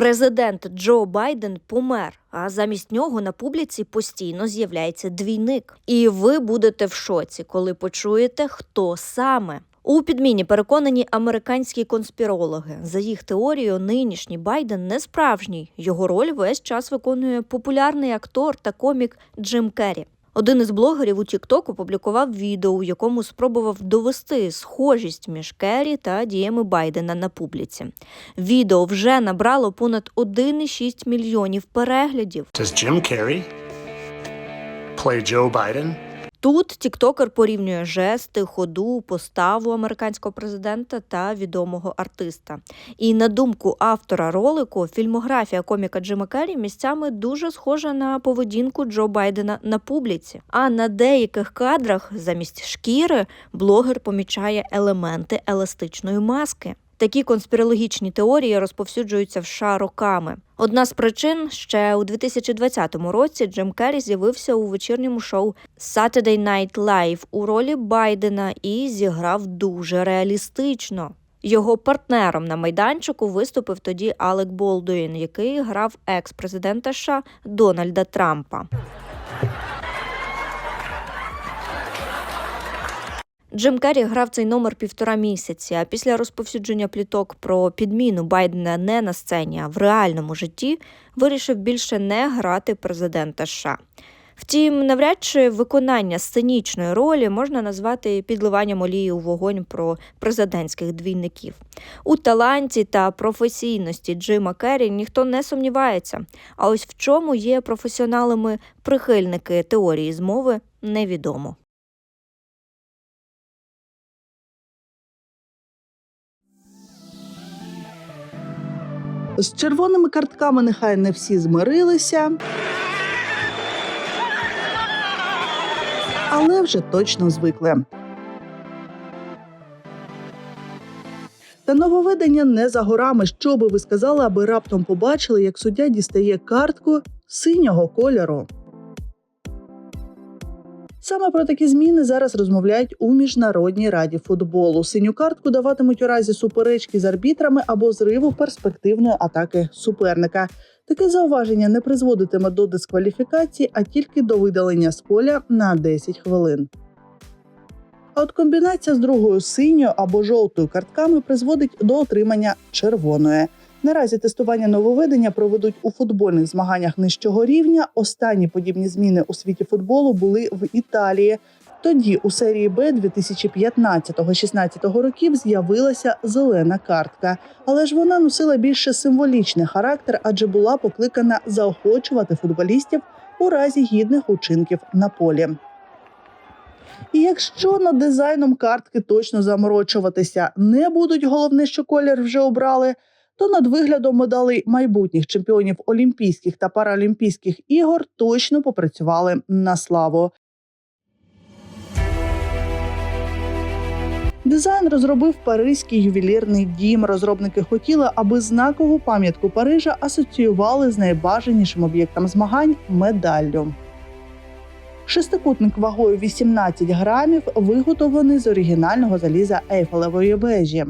Президент Джо Байден помер, а замість нього на публіці постійно з'являється двійник. І ви будете в шоці, коли почуєте, хто саме. У підміні переконані американські конспірологи. За їх теорією, нинішній Байден не справжній. Його роль весь час виконує популярний актор та комік Джим Керрі. Один із блогерів у TikTok опублікував відео, у якому спробував довести схожість між Керрі та діями Байдена на публіці. Відео вже набрало понад 1,6 мільйонів переглядів. Does Jim Carrey play Joe Biden? Тут тіктокер порівнює жести, ходу, поставу американського президента та відомого артиста. І на думку автора ролику, фільмографія коміка Джима Керрі місцями дуже схожа на поведінку Джо Байдена на публіці. А на деяких кадрах замість шкіри блогер помічає елементи еластичної маски. Такі конспірологічні теорії розповсюджуються в США роками. Одна з причин ще у 2020 році Джим Керрі з'явився у вечірньому шоу Saturday Night Live у ролі Байдена і зіграв дуже реалістично. Його партнером на майданчику виступив тоді Алек Болдуін, який грав екс-президента США Дональда Трампа. Джим Керрі грав цей номер півтора місяці, а після розповсюдження пліток про підміну Байдена не на сцені, а в реальному житті вирішив більше не грати президента США. Втім, навряд чи виконання сценічної ролі можна назвати підливанням олії у вогонь про президентських двійників. У таланті та професійності Джима Керрі ніхто не сумнівається. А ось в чому є професіоналами прихильники теорії змови, невідомо. З червоними картками нехай не всі змирилися. Але вже точно звикли. Та нововведення не за горами. Що би ви сказали, аби раптом побачили, як суддя дістає картку синього кольору. Саме про такі зміни зараз розмовляють у міжнародній раді футболу. Синю картку даватимуть у разі суперечки з арбітрами або зриву перспективної атаки суперника. Таке зауваження не призводитиме до дискваліфікації, а тільки до видалення з поля на 10 хвилин. А от комбінація з другою синьою або жовтою картками призводить до отримання червоної. Наразі тестування нововведення проведуть у футбольних змаганнях нижчого рівня. Останні подібні зміни у світі футболу були в Італії. Тоді у серії Б 2015-16 років з'явилася зелена картка, але ж вона носила більше символічний характер, адже була покликана заохочувати футболістів у разі гідних учинків на полі. І якщо над дизайном картки точно заморочуватися не будуть, головне, що колір вже обрали, то над виглядом медалей майбутніх чемпіонів Олімпійських та Паралімпійських ігор точно попрацювали на славу. Дизайн розробив паризький ювелірний дім. Розробники хотіли, аби знакову пам'ятку Парижа асоціювали з найбажанішим об'єктом змагань медаллю. Шестикутник вагою 18 грамів виготовлений з оригінального заліза Ейфелевої вежі.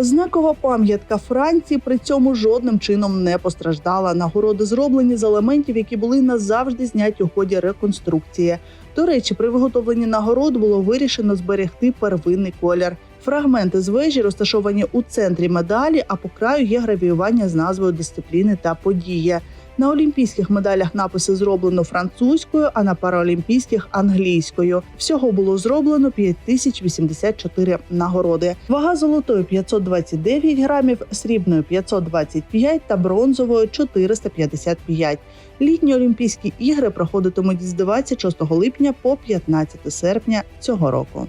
Знакова пам'ятка Франції при цьому жодним чином не постраждала. Нагороди зроблені з елементів, які були назавжди зняті у ході реконструкції. До речі, при виготовленні нагород було вирішено зберегти первинний колір. Фрагменти з вежі розташовані у центрі медалі, а по краю є гравіювання з назвою дисципліни та події. На олімпійських медалях написи зроблено французькою, а на параолімпійських англійською. Всього було зроблено 5084 нагороди. Вага золотої 529 грамів, срібною 525 та бронзовою 455. Літні Олімпійські ігри проходитимуть з 26 липня по 15 серпня цього року.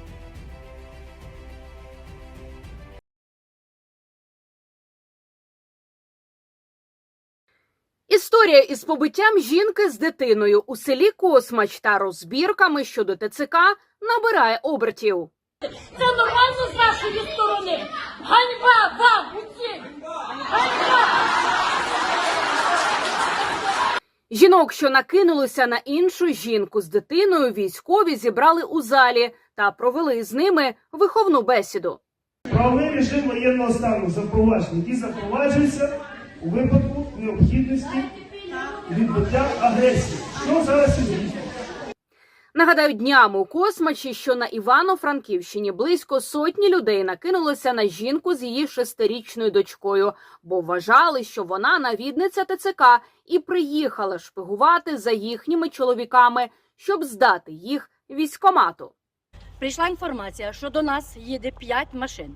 Історія із побиттям жінки з дитиною у селі Космач та розбірками щодо ТЦК набирає обертів. Це нормально з вашої сторони. Ганьба вам усім! Ганьба! Жінок, що накинулися на іншу жінку з дитиною, військові зібрали у залі та провели з ними виховну бесіду. Правовий режим воєнного стану запроваджений, який запроваджується у випадку необхідності відбуття агресії. Що зараз ідуть? Нагадаю, днями у Космачі, що на Івано-Франківщині близько сотні людей накинулося на жінку з її шестирічною дочкою, бо вважали, що вона навідниця ТЦК і приїхала шпигувати за їхніми чоловіками, щоб здати їх військомату. Прийшла інформація, що до нас їде 5 машин.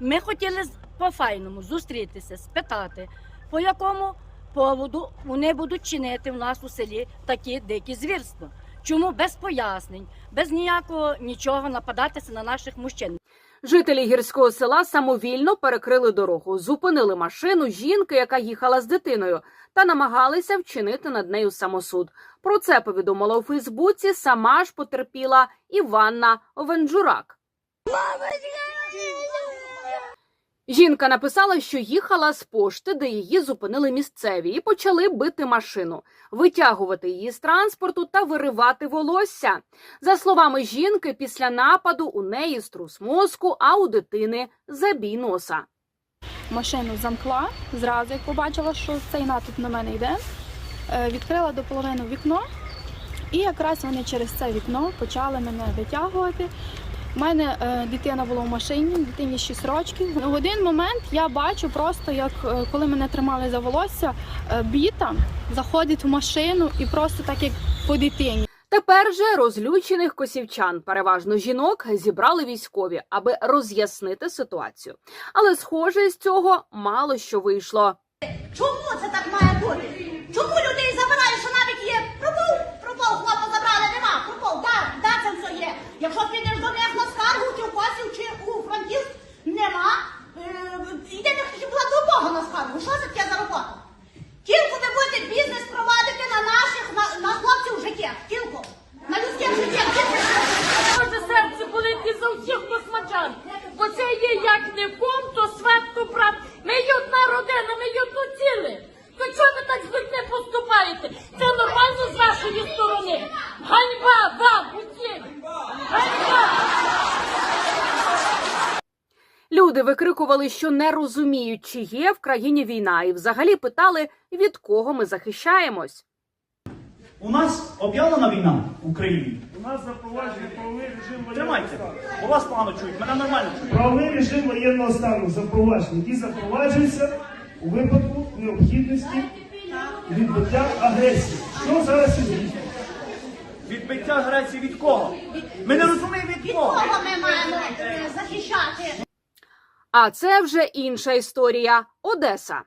Ми хотіли з- по-файному зустрітися, спитати, по якому поводу вони будуть чинити в нас у селі такі дикі звірства. Чому без пояснень, без ніякого нічого нападатися на наших мужчин. Жителі гірського села самовільно перекрили дорогу, зупинили машину жінки, яка їхала з дитиною, та намагалися вчинити над нею самосуд. Про це повідомила у Фейсбуці сама ж потерпіла Іванна Венджурак. Жінка написала, що їхала з пошти, де її зупинили місцеві, і почали бити машину, витягувати її з транспорту та виривати волосся. За словами жінки, після нападу у неї струс мозку, а у дитини забій носа. машину замкла зразу, як побачила, що цей натовп на мене йде. Е, Відкрила до половини вікно, і якраз вони через це вікно почали мене витягувати. У мене е, дитина була в машині, дитині 6 років. В один момент я бачу просто, як е, коли мене тримали за волосся, е, біта заходить в машину і просто так як по дитині. Тепер же розлючених косівчан, переважно жінок, зібрали військові, аби роз'яснити ситуацію. Але, схоже, з цього мало що вийшло. Чому це так має бути? Чому людей забирають, що навіть є пропов? Пропов, хлопа забрали, нема. Пропов, да, да, це все є. Якщо підеш до них на скаргу, чи в Косів, чи у Франківськ, нема. Е, Йде не хотів була до Бога на скаргу. Що це таке за робота? Тільки ви будете бізнес провадити на наших, на, на хлопців життях. Тільки. На людських життях. Тільки. Може серце болить за всіх космачан. Бо це є як не ком, то сват, то брат. Ми є одна родина, ми є одно ціле. То чого ви так з людьми поступаєте? Це нормально з вашої сторони. Ганьба вам усім! Ганьба! Люди що не розуміють, чи є в країні війна, і взагалі питали, від кого ми захищаємось. У нас об'явлена війна в Україні. У нас запроваджений правовий режим воєнного Тримайте. стану. У вас погано чують, мене нормально чують. Правовий режим воєнного стану запроваджений, який запроваджується у випадку необхідності відбуття агресії. Що зараз ідуть? Відбиття агресії від кого? Ми не розуміємо від Від кого. кого ми маємо е, захищати? А це вже інша історія. Одеса.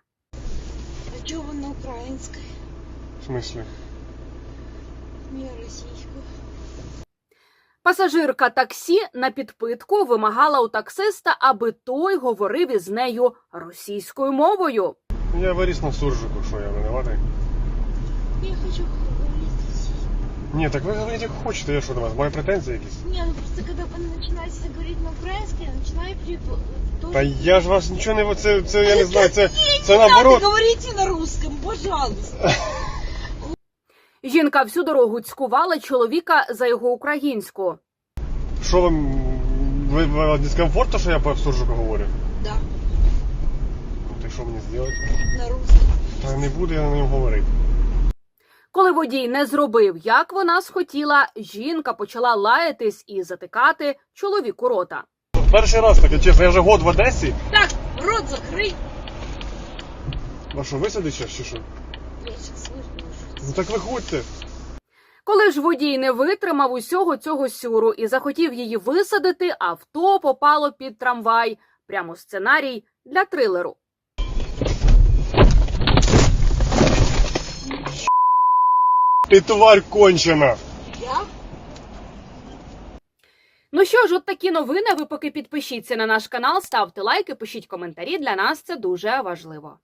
А чого вона українська, В смысле? не російська? Пасажирка таксі на підпитку вимагала у таксиста, аби той говорив із нею російською мовою. Я виріс на суржику, що я винуватий? Я хочу Ні, так ви говорите, як хочете, я що до вас, маю претензії якісь? Не, ну просто когда вы начинаете говорить на украинском, я начинаю перепутать. Та я ж вас нічого не... Це, це я не знаю, це, це наоборот. говорите на русском, пожалуйста. Жінка всю дорогу цькувала чоловіка за його українську. Що вам... Ви, ви дискомфортно, що я по суржику говорю? Да, Ну, так що мені зробити? на русском. Та не буду я на ньому говорити. Коли водій не зробив, як вона схотіла, жінка почала лаятись і затикати чоловіку рота. Перший раз таке, чесно, я вже год в Одесі. Так, рот закрой. А що, ще, чи що? Я выжму. Ну так виходьте. Коли ж водій не витримав усього цього сюру і захотів її висадити, авто попало під трамвай. Прямо сценарій для трилеру. Ти тварь кончена. Я? Ну що ж, от такі новини. Ви поки підпишіться на наш канал, ставте лайки, пишіть коментарі. Для нас це дуже важливо.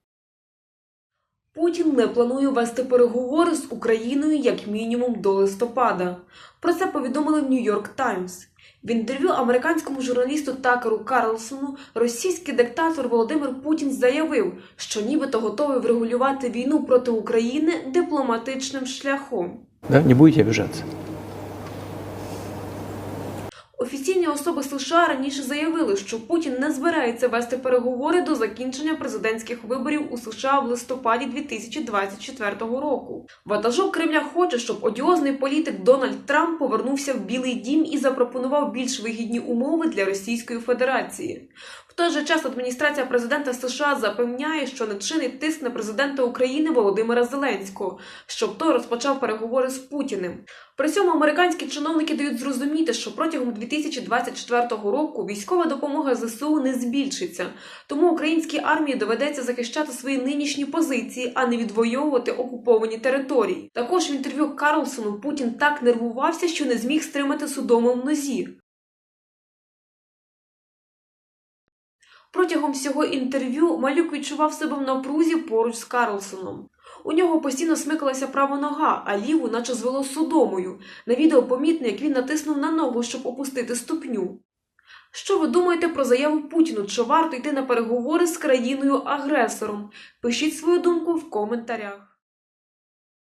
Путін не планує вести переговори з Україною як мінімум до листопада. Про це повідомили в Нью-Йорк Таймс. В інтерв'ю американському журналісту Такеру Карлсону російський диктатор Володимир Путін заявив, що нібито готовий врегулювати війну проти України дипломатичним шляхом. Да, не будете обижаться. Офіційні особи США раніше заявили, що Путін не збирається вести переговори до закінчення президентських виборів у США в листопаді 2024 року. Ватажок Кремля хоче, щоб одіозний політик Дональд Трамп повернувся в Білий Дім і запропонував більш вигідні умови для Російської Федерації. Той же час адміністрація президента США запевняє, що не чинить тиск на президента України Володимира Зеленського, щоб той розпочав переговори з Путіним. При цьому американські чиновники дають зрозуміти, що протягом 2024 року військова допомога ЗСУ не збільшиться, тому українській армії доведеться захищати свої нинішні позиції, а не відвоювати окуповані території. Також в інтерв'ю Карлсону Путін так нервувався, що не зміг стримати судому в нозі. Протягом всього інтерв'ю Малюк відчував себе в напрузі поруч з Карлсоном. У нього постійно смикалася права нога, а ліву, наче звело судомою. На відео помітно, як він натиснув на ногу, щоб опустити ступню. Що ви думаєте про заяву Путіну? Чи варто йти на переговори з країною-агресором? Пишіть свою думку в коментарях.